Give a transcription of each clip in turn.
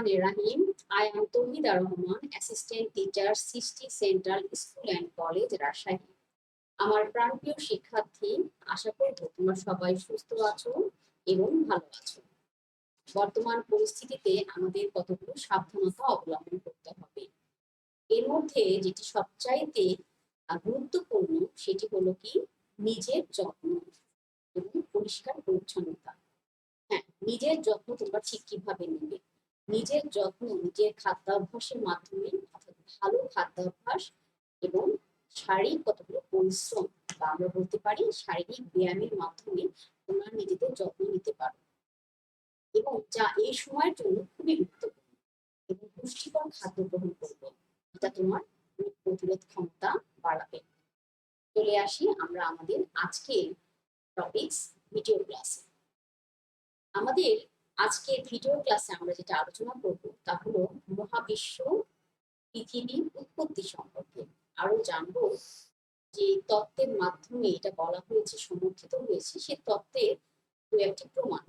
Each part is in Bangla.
রহমানির রাহিম, I am Tauhida Rahman assistant teacher Srishti central school and college Rajshahi. আমার প্রাণপ্রিয় শিক্ষার্থী, আশা করব তোমরা সবাই সুস্থ আছো এবং ভালো আছো। বর্তমান পরিস্থিতিতে আমাদের কতগুলো সাবধানতা অবলম্বন করতে হবে। এর মধ্যে যেটি সবচাইতে গুরুত্বপূর্ণ, সেটি হলো কি? নিজের যত্ন এবং পরিষ্কার পরিচ্ছন্নতা। হ্যাঁ নিজের যত্ন তোমরা ঠিক কীভাবে নেবে? নিজের যত্ন, নিজের খাদ্যাভ্যাসের মাধ্যমে অর্থাৎ ভালো খাদ্যাভ্যাস এবং শারীরিক কতগুলো পরিশ্রম বা আমরা বলতে পারি শারীরিক ব্যায়ামের মাধ্যমে তোমরা নিজেদের যত্ন নিতে পারো। এবং যা এই সময়ের জন্য খুবই গুরুত্বপূর্ণ এবং পুষ্টিকর খাদ্য গ্রহণ করবে, এটা তোমার রোগ প্রতিরোধ ক্ষমতা বাড়াবে। চলে আসি আমরা আমাদের আজকের টপিকস ভিডিও ক্লাসে আমাদের আজকে ভিডিও ক্লাসে আমরা যেটা আলোচনা করব তা হলো মহাবিশ্ব পৃথিবী উৎপত্তি সম্পর্কে। আরও জানব যে তত্ত্বের মাধ্যমে এটা বলা হয়েছে, সমর্থিত হয়েছে, সে তত্ত্বের দু একটি প্রমাণ।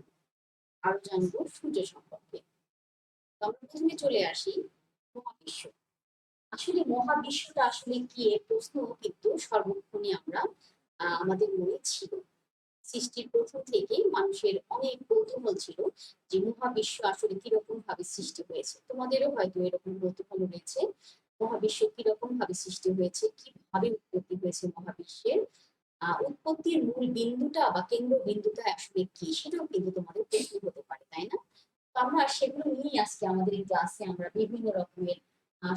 আরও জানব সূর্য সম্পর্কে। আমরা প্রথমে চলে আসি মহাবিশ্ব। আসলে মহাবিশ্বটা আসলে কি এর প্রশ্ন কিন্তু সর্বক্ষণই আমরা আমাদের মনে ছিল। সৃষ্টির প্রথম থেকে মানুষের অনেক কৌতূহল ছিল যে মহাবিশ্ব আসলে কীরকম ভাবে সৃষ্টি হয়েছে। তোমাদেরও হয়তো এরকম কৌতূহল রয়েছে। মহাবিশ্ব কীরকম ভাবে সৃষ্টি হয়েছে? কীভাবে উৎপত্তি হয়েছে মহাবিশ্বের? উৎপত্তির মূল বিন্দুটা বা কেন্দ্র বিন্দুটা আসলে কি সেটাও কিন্তু তোমাদের প্রশ্ন হতে পারে, তাই না? তো আমরা সেগুলো নিয়ে আজকে আমাদের এই ক্লাসে আমরা বিভিন্ন রকমের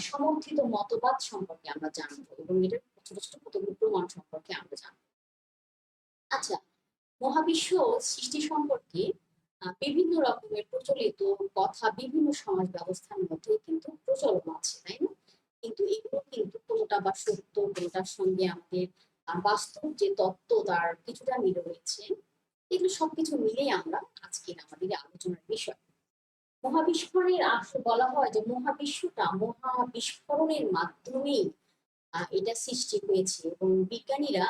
সমর্থিত মতবাদ সম্পর্কে আমরা জানব এবং এটার ছোট ছোট কতগুলো প্রমাণ সম্পর্কে আমরা জানব। আচ্ছা মহাবিশ্ব সৃষ্টি সম্পর্কে বিভিন্ন রকমের প্রচলিত কথা, বিভিন্ন সমাজ ব্যবস্থার মধ্যে কিন্তু প্রচলন আছে, তাই না? কিন্তু এগুলো কিন্তু কোনোটা বা সত্য, কোনোটার সঙ্গে আমাদের বাস্তব যে তত্ত্ব তার কিছুটা মিল রয়েছে। এগুলো সবকিছু মিলেই আমরা আজকের আমাদের আলোচনার বিষয়। মহাবিস্ফোরণের আসলে বলা হয় যে মহাবিশ্বটা মহাবিস্ফোরণের মাধ্যমেই এটা সৃষ্টি হয়েছে এবং বিজ্ঞানীরা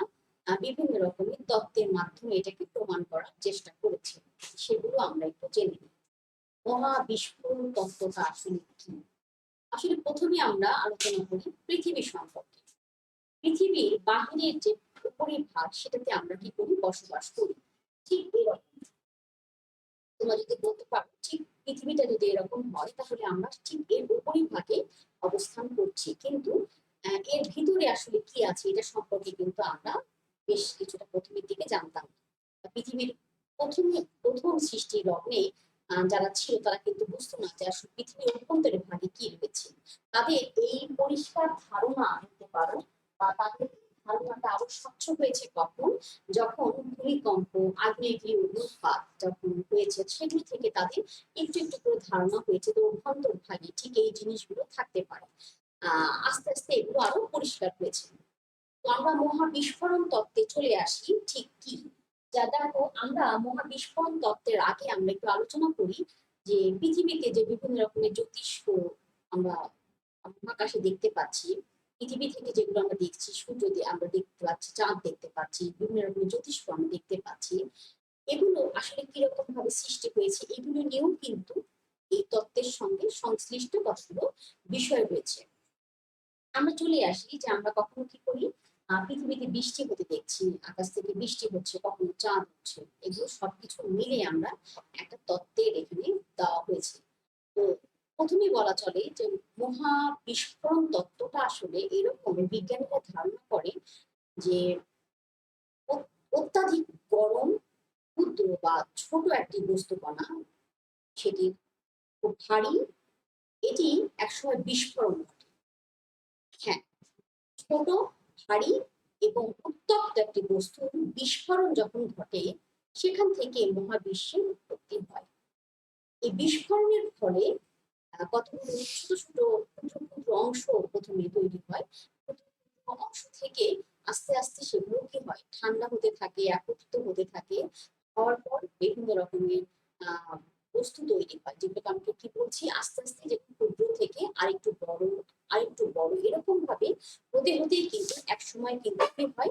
বিভিন্ন রকমের তত্ত্বের মাধ্যমে এটাকে প্রমাণ করার চেষ্টা করেছে। সেগুলো আমরা একটু জেনে নিই। মহাবিস্ফোরণ তত্ত্বটা আসলে কি? আসলে প্রথমে আমরা আলোচনা করি পৃথিবী সম্পর্কে। পৃথিবীর বাহিরের যে উপরিভাগ, সেটাতে আমরা কি করি? বসবাস করি। ঠিক এরকম। তোমরা যদি বলতে পারো, ঠিক পৃথিবীটা যদি এরকম হয়, তাহলে আমরা ঠিক এর উপরিভাগে অবস্থান করছি। কিন্তু এর ভিতরে আসলে কি আছে? এটা সম্পর্কে কিন্তু আমরা বেশ কিছুটা প্রথমের দিকে জানতাম। পৃথিবীর প্রথম প্রথম সৃষ্টির লগ্নে যারা ছিল তারা কিন্তু বুঝতো না যে আসলে পৃথিবীর অভ্যন্তরের ভাগে কি রয়েছে। তাদের এই পরিষ্কার ধারণা আনতে পারো বা তাদের ধারণাটা আরও স্বচ্ছ হয়েছে কখন? যখন ভূমিকম্প, আগ্নেয়গিরি, উৎপাত যখন হয়েছে, সেগুলো থেকে তাদের একটু একটু করে ধারণা হয়েছে। তো অভ্যন্তর ভাগে ঠিক এই জিনিসগুলো থাকতে পারে। আহ, আস্তে আস্তে এগুলো আরও পরিষ্কার হয়েছে। আমরা মহাবিস্ফোরণ তত্ত্বে চলে আসি, ঠিক কি? যা দেখো, আমরা মহাবিস্ফোরণ তত্ত্বের আগে আমরা একটু আলোচনা করি যে পৃথিবীতে যে বিভিন্ন রকমের জ্যোতিষ্ক আমরা মহাকাশে দেখতে পাচ্ছি, পৃথিবী থেকে যেগুলো আমরা দেখছি সূর্য আমরা দেখতে পাচ্ছি, চাঁদ দেখতে পাচ্ছি, বিভিন্ন রকমের জ্যোতিষ্ক আমরা দেখতে পাচ্ছি, এগুলো আসলে কীরকম ভাবে সৃষ্টি হয়েছে এগুলো নিয়েও কিন্তু এই তত্ত্বের সঙ্গে সংশ্লিষ্ট কতগুলো বিষয় রয়েছে। আমরা চলে আসি যে আমরা কখনো কি করি? পৃথিবীতে বৃষ্টি হতে দেখছি, আকাশ থেকে বৃষ্টি হচ্ছে, কখনো চাঁদ হচ্ছে এগুলো সবকিছু মিলে আমরা একটা তত্ত্বের এখানে দেওয়া হয়েছে। তো প্রথমেই বলা চলে যে মহা বিস্ফোরণ তত্ত্বটা আসলে এরকম বিজ্ঞানীরা ধারণা করে যে অত্যাধিক গরম, ক্ষুদ্র বা ছোট একটি বস্তু কণা সেটি খুব ভারী, এটি একসময় বিস্ফোরণ ঘটে। হ্যাঁ ছোট ভারী এবং উত্তপ্ত একটি বস্তুর বিস্ফোরণ যখন ঘটে, সেখান থেকে মহাবিশ্বের উৎপত্তি হয়। এই বিস্ফোরণের ফলে কতগুলো ছোট ছোট ক্ষুদ্র ক্ষুদ্র অংশ প্রথমে তৈরি হয়। অংশ থেকে আস্তে আস্তে সেগুলো কি হয়? ঠান্ডা হতে থাকে, একত্রিত হতে থাকে। হওয়ার পর বিভিন্ন রকমের, আহ বস্তু তৈরি হয় যেগুলোকে আমি কি বলছি? আস্তে আস্তে যে ক্ষুদ্র থেকে আরেকটু বড় আরেকটু বড় এরকম ভাবে হতে হতেই কিন্তু এক সময় কিন্তু কি হয়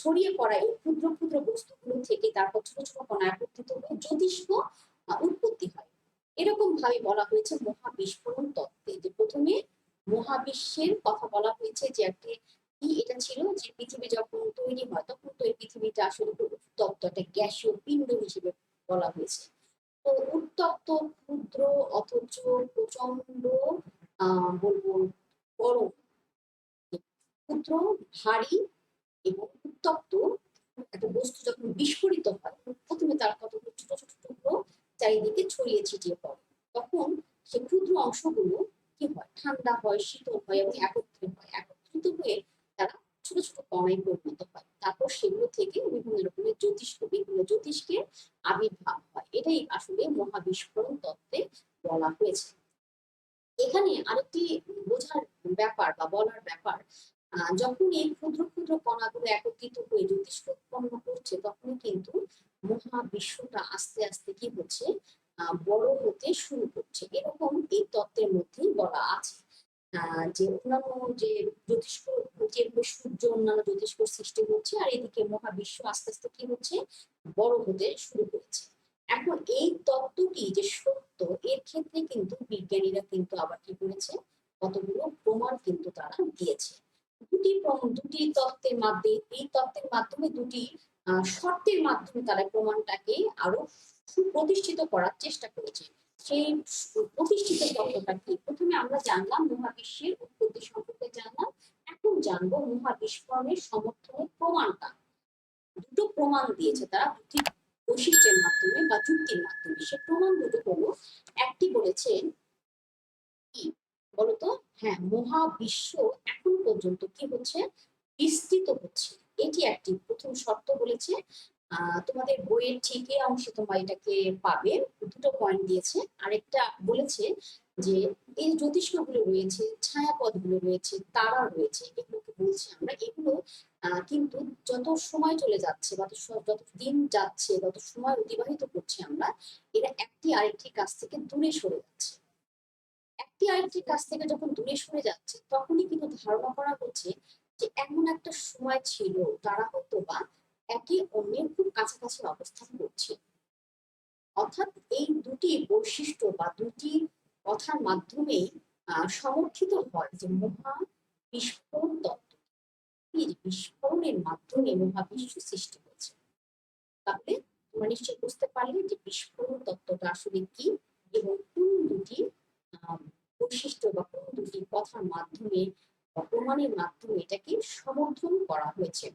ছড়িয়ে পড়া এই ক্ষুদ্র ক্ষুদ্র বস্তুগুলো থেকে তারপর ছোট ছোট কণা একত্রিত হয়ে জ্যোতিষ্ক উৎপত্তি হয়। এরকম ভাবে বলা হয়েছে মহাবিস্ফোরণ তত্ত্বে। যে প্রথমে মহাবিশ্বের কথা বলা হয়েছে যে একটি কি এটা ছিল? যে পৃথিবী যখন তৈরি হয়, তখন তো এই পৃথিবীটা আসলে উত্তপ্ত, একটা গ্যাসীয় পিণ্ড হিসেবে বলা হয়েছে। উত্তপ্ত, ক্ষুদ্র অথচ প্রচণ্ড বলব গরম ক্ষুদ্র, ভারী এবং উত্তপ্ত একটা বস্তু যখন বিস্ফোরিত হয়, প্রথমে তার কতগুলো ছোট ছোট টুকরো চারিদিকে ছড়িয়ে ছিটিয়ে পড়ে। তখন সে ক্ষুদ্র অংশগুলো কি হয়? ঠান্ডা হয়, শীতল হয় এবং একত্রিত হয়। একত্রিত হয়ে তারা ছোট ছোট কণায় পরিণত হয়। তারপর সেগুলো থেকে বিভিন্ন রকমের জ্যোতিষ্ক বিভিন্ন জ্যোতিষ্কের আবির্ভাব এটাই আসলে মহাবিস্ফোরণ তত্ত্বে বলা হয়েছে। এখানে আরেকটি বোঝার ব্যাপার বা বলার ব্যাপার যখন এই ক্ষুদ্র ক্ষুদ্র কণাগুলো একত্রিত হয়ে জ্যোতিষ্ক উৎপন্ন করছে তখন কিন্তু মহাবিশ্বটা আস্তে আস্তে কি হচ্ছে বড় হতে শুরু করছে। এরকম এই তত্ত্বের মধ্যেই বলা আছে যে অন্যান্য যে জ্যোতিষ্ক যেগুলো সূর্য, অন্যান্য জ্যোতিষ্ক সৃষ্টি হচ্ছে আর এদিকে মহাবিশ্ব আস্তে আস্তে কি হচ্ছে, বড় হতে শুরু করেছে। এখন এই তত্ত্বটি যে সত্য, এর ক্ষেত্রে কিন্তু বিজ্ঞানীরা কিন্তু আবার কি করেছে? কতগুলো প্রমাণ কিন্তু তারা দিয়েছে। দুটি দুটি তত্ত্বের মাধ্যমে, এই তত্ত্বের মাধ্যমে দুটি শর্তের মাধ্যমে তারা প্রমাণটাকে আরও সুপ্রতিষ্ঠিত করার চেষ্টা করেছে। সেই প্রতিষ্ঠিত তত্ত্বটা কি? প্রথমে আমরা জানলাম মহাবিশ্বের উৎপত্তি সম্পর্কে জানলাম, এখন জানব মহাবিস্ফোরণের সমর্থনের প্রমাণটা। দুটো প্রমাণ দিয়েছে তারা, দুটি বৈশিষ্ট্যের মাধ্যমে বা যুক্তির মাধ্যমে সে প্রমাণ দুটো হলো একটি বলেছেন কি? বলতো হ্যাঁ মহাবিশ্ব এখন পর্যন্ত কি হচ্ছে? বিস্তৃত হচ্ছে। এটি একটি প্রথম শর্ত বলেছে। তোমাদের বইয়ের ঠিক এই অংশে তোমরা এটাকে পাবে। দুটো পয়েন্ট দিয়েছে। আরেকটা বলেছে যে, এই জ্যোতিষ্কগুলো রয়েছে ছায়াপথগুলো রয়েছে, তারা রয়েছে বলছি আমরা, এগুলো কিন্তু যত সময় চলে যাচ্ছে বা যত দিন যাচ্ছে, যত সময় অতিবাহিত করছি আমরা, এরা একটি আরেকটির কাছ থেকে দূরে সরে যাচ্ছে। একটি আরেকটির কাছ থেকে যখন দূরে সরে যাচ্ছে, তখনই কিন্তু ধারণা করা হচ্ছে যে এমন একটা সময় ছিল, তারা হয়তো বা একে অন্যের খুব কাছাকাছি অবস্থান করছে। অর্থাৎ এই দুটি বৈশিষ্ট্য বা দুটি কথার মাধ্যমেই সমর্থিত হয় যে মহা বিস্ফোরণ বিস্ফোরণের মাধ্যমে মহাবিশ্ব সৃষ্টি হয়েছে। তাহলে তোমরা নিশ্চয়ই বুঝতে পারলে যে বিস্ফোরণ তত্ত্বটা আসলে কি এবং কোন দুটি বৈশিষ্ট্য বা কোন দুটি কথার মাধ্যমে প্রমাণের মাধ্যমে এটাকে সমর্থন করা হয়েছে।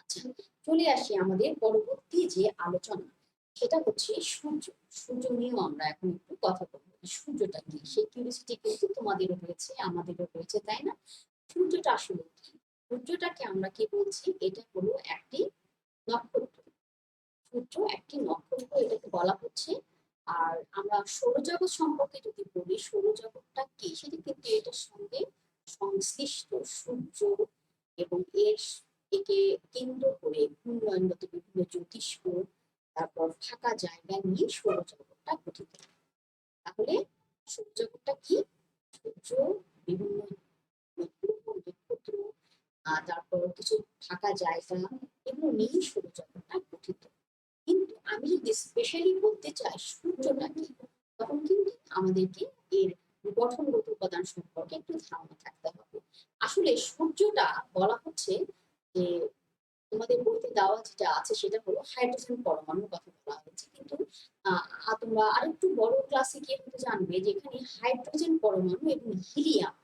আচ্ছা চলে আসি আমাদের পরবর্তী যে আলোচনা, সেটা হচ্ছে সূর্য। সূর্য নিয়েও আমরা এখন একটু কথা বলব সূর্যটা কি? সেই কিউরিয়াসিটি কিন্তু তোমাদেরও রয়েছে, আমাদেরও রয়েছে, তাই না? সূর্যটা আসলে কি? সূর্যটাকে আমরা কি বলছি? এটা হলো একটি নক্ষত্র। সূর্য একটি নক্ষত্র, এটাকে বলা হচ্ছে। আর আমরা সৌরজগৎ সম্পর্কে যদি বলি, সৌরজগৎটা কি? সেটা কিন্তু এটার সঙ্গে সংশ্লিষ্ট সূর্য এবং এর একে কেন্দ্র করে ঘূর্ণয়নগত বিভিন্ন জ্যোতিষ্ক তারপর ফাঁকা জায়গা নিয়ে সৌরজগৎটা গঠিত। তাহলে সৌরজগৎটা কি? সূর্য বিভিন্ন তারপর কিছু ফাঁকা জায়গা এগুলো নিয়ে সৌরজগৎটা গঠিত। কিন্তু আমি যদি স্পেশালি বলতে চাই সূর্যটা কি, তখন কিন্তু আমাদেরকে এর গঠনগত উপাদান সম্পর্কে একটু ধারণা থাকতে হবে। আসলে সূর্যটা বলা হচ্ছে যে, তোমাদের বইতে দেওয়া যেটা আছে সেটা হলো হাইড্রোজেন পরমাণুর কথা বলা হয়েছে। কিন্তু তোমরা আরেকটু বড় ক্লাসে গিয়ে জানবে যে এখানে হাইড্রোজেন পরমাণু এবং হিলিয়াম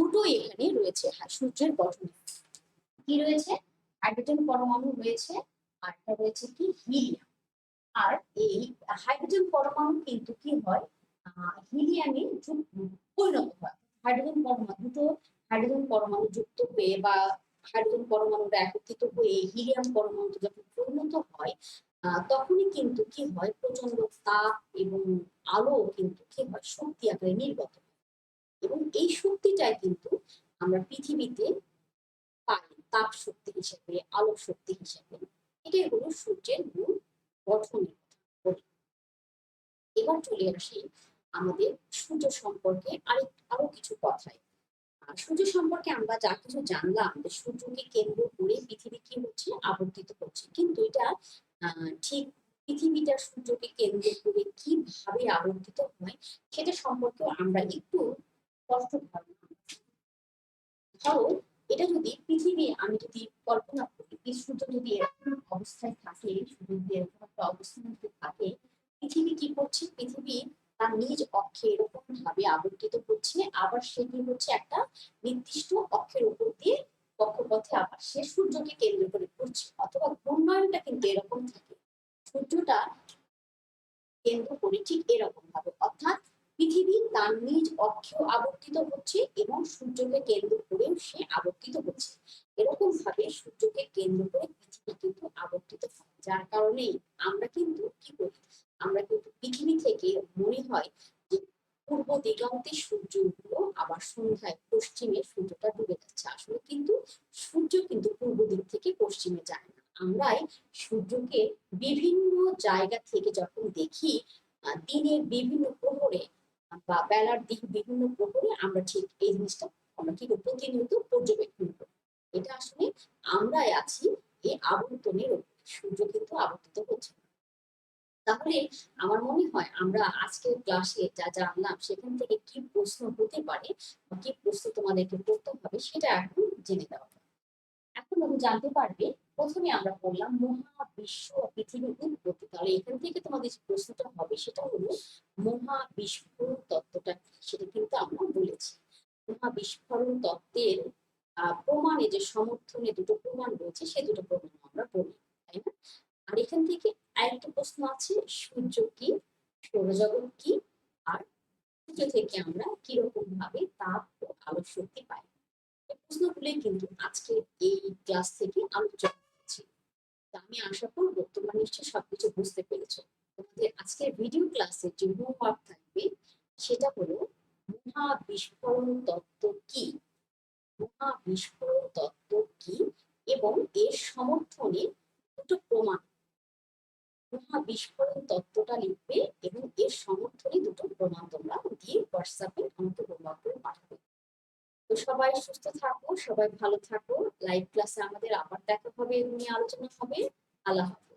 দুটোই এখানে রয়েছে। সূর্যের গঠনে কি রয়েছে? হাইড্রোজেন পরমাণু রয়েছে আর একটা রয়েছে কি? হিলিয়াম আর এই হাইড্রোজেন পরমাণু কিন্তু কি হয়? হিলিয়ামে পরিণত হয়। হাইড্রোজেন পরমাণু দুটো হাইড্রোজেন পরমাণু যুক্ত হয়ে বা হাইড্রোজেন পরমাণুটা একত্রিত হয়ে হিলিয়াম পরমাণু যখন পরিণত হয় তখনই কিন্তু কি হয়? প্রচণ্ড তাপ এবং আলো কিন্তু কি হয়? শক্তি আকারে নির্গত হয়। এবং এই শক্তিটাই কিন্তু আমরা পৃথিবীতে পাই, তাপ শক্তি হিসেবে, আলোক শক্তি হিসেবে। এটাই হলো সূর্যের মূল গঠনের কথা এবার চলে আসি আমাদের সূর্য সম্পর্কে আরেক, আরও কিছু কথায়। সূর্য সম্পর্কে আমরা যা কিছু জানলাম যে সূর্যকে কেন্দ্র করে পৃথিবী কি হচ্ছে, আবর্তিত হচ্ছে। কিন্তু এটা ঠিক পৃথিবীটা সূর্যকে কেন্দ্র করে কীভাবে আবর্তিত হয়, সেটা সম্পর্কে আমরা একটু ধরো, এটা যদি পৃথিবী, আমি যদি কল্পনা করি যদি এরকম অবস্থায় থাকে সূর্য যদি এরকম একটা মধ্যে থাকে, পৃথিবী কি করছে? পৃথিবী তার নিজ অক্ষে এরকম ভাবে আবর্তিত আবার সেটি হচ্ছে একটা নির্দিষ্ট অক্ষের উপর দিয়ে কক্ষপথে আবার সে সূর্যকে কেন্দ্র করে ঘুরছে, অথবা ঘূর্ণায়নটা কিন্তু এরকম থাকে। সূর্যটা কেন্দ্র করে ঠিক এরকম ভাবে অর্থাৎ পৃথিবী তার নিজ অক্ষেও আবর্তিত হচ্ছে এবং সূর্যকে কেন্দ্র করে সে আবর্তিত হচ্ছে। এরকম ভাবে সূর্যকে কেন্দ্র করে পৃথিবী কিন্তু আবর্তিত হয়। যার কারণেই আমরা কিন্তু কি করি? আমরা কিন্তু পৃথিবী থেকে মনে হয় যে পূর্ব দিগন্তে সূর্য উঠল, আবার সন্ধ্যায় পশ্চিমে সূর্যটা ডুবে যাচ্ছে। আসলে কিন্তু সূর্য কিন্তু পূর্ব দিক থেকে পশ্চিমে যায় না। আমরাই সূর্যকে বিভিন্ন জায়গা থেকে যখন দেখি দিনের বিভিন্ন প্রহরে বা বেলার দিক বিভিন্ন প্রহরে আমরা ঠিক এই জিনিসটা আমরা কি? প্রতিনিয়ত পর্যবেক্ষণ করি এটা আসলে আমরাই আছি এই আবর্তনের। সূর্য কিন্তু আবর্তিত হচ্ছে তাহলে আমার মনে হয় আমরা আজকের ক্লাসে যা জানলাম সেখান থেকে কি প্রশ্ন হতে পারে বা কি প্রশ্ন তোমাদেরকে করতে হবে সেটা এখন জেনে দেওয়া। এখন তুমি জানতে পারবে প্রথমে আমরা বললাম মহাবিশ্ব পৃথিবীর উৎপত্তি তাহলে এখান থেকে তোমাদের যে প্রশ্নটা হবে, সেটা হলো মহাবিস্ফোরণ তত্ত্বটা? সেটা কিন্তু আমরা বলেছি। মহাবিস্ফোরণ তত্ত্বের প্রমাণে যে সমর্থনে দুটো প্রমাণ রয়েছে, সে দুটো প্রমাণ আমরা বলি, তাই না? আর এখান থেকে আরেকটা প্রশ্ন আছে, সূর্য কি, সৌরজগৎ কি? আর সূর্য থেকে আমরা কীরকম ভাবে তাপ ও আলোক শক্তি পাই? এই কিন্তু আজকে এই ক্লাস থেকে আলোচনা আমি আশা করব তোমরা নিশ্চয়ই সবকিছু বুঝতে পেরেছ। তোমাদের আজকের ভিডিও ক্লাসে যে হোমওয়ার্ক থাকবে, সেটা হলো মহাবিস্ফোরণ তত্ত্ব কি? মহাবিস্ফোরণ তত্ত্ব কি? এবং এর সমর্থনে দুটো প্রমাণ। মহাবিস্ফোরণ তত্ত্বটা লিখবে এবং এর সমর্থনে দুটো প্রমাণ তোমরা দিয়ে হোয়াটসঅ্যাপে আমাকে হোমওয়ার্ক করে পাঠাবে। তো সবাই সুস্থ থাকো, সবাই ভালো থাকো। লাইভ ক্লাসে আমাদের আবার দেখা হবে এগুলো নিয়ে আলোচনা হবে। আল্লাহ হাফেজ।